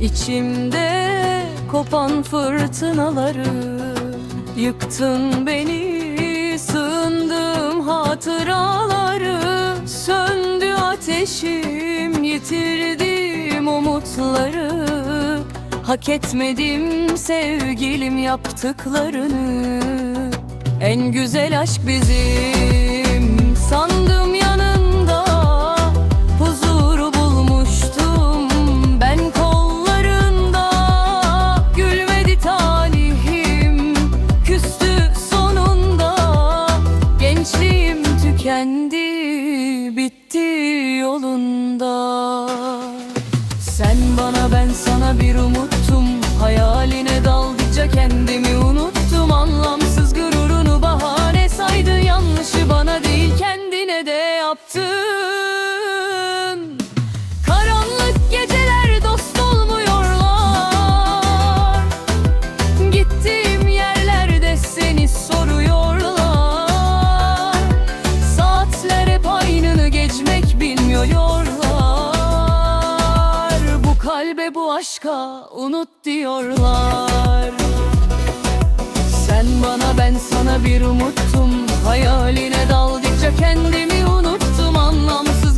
İçimde kopan fırtınaları Yıktın beni sığındığım hatıraları Söndü ateşim yitirdim umutları. Hak etmedim sevgilim yaptıklarını En güzel aşk bizim yolunda. Sen bana ben sana bir umuttum. Hayaline daldıkça kendimi unuttum. Anlamsız gururunu bahane saydı. Yanlışı bana değil kendine de yaptın aşka unut diyorlar. Sen bana ben sana bir umuttum. Hayaline daldıkça kendimi unuttum. Anlamsız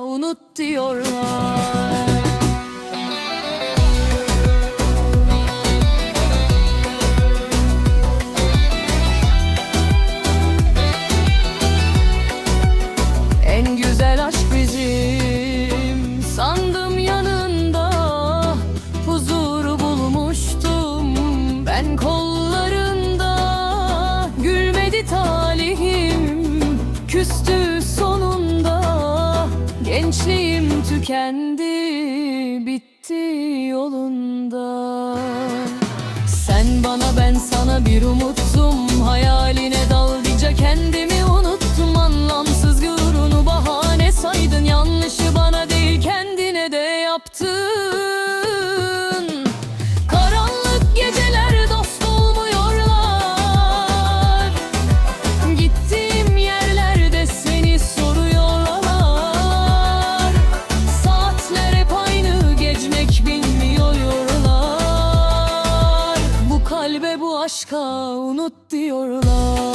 unut diyorlar. En güzel aşk bizim. Sandım yanında Huzuru bulmuştum. Ben kollarında Gülmedi talihim. Küstü Tükendi Bitti yolunda. Sen bana ben sana bir umuttum aşka unut diyorlar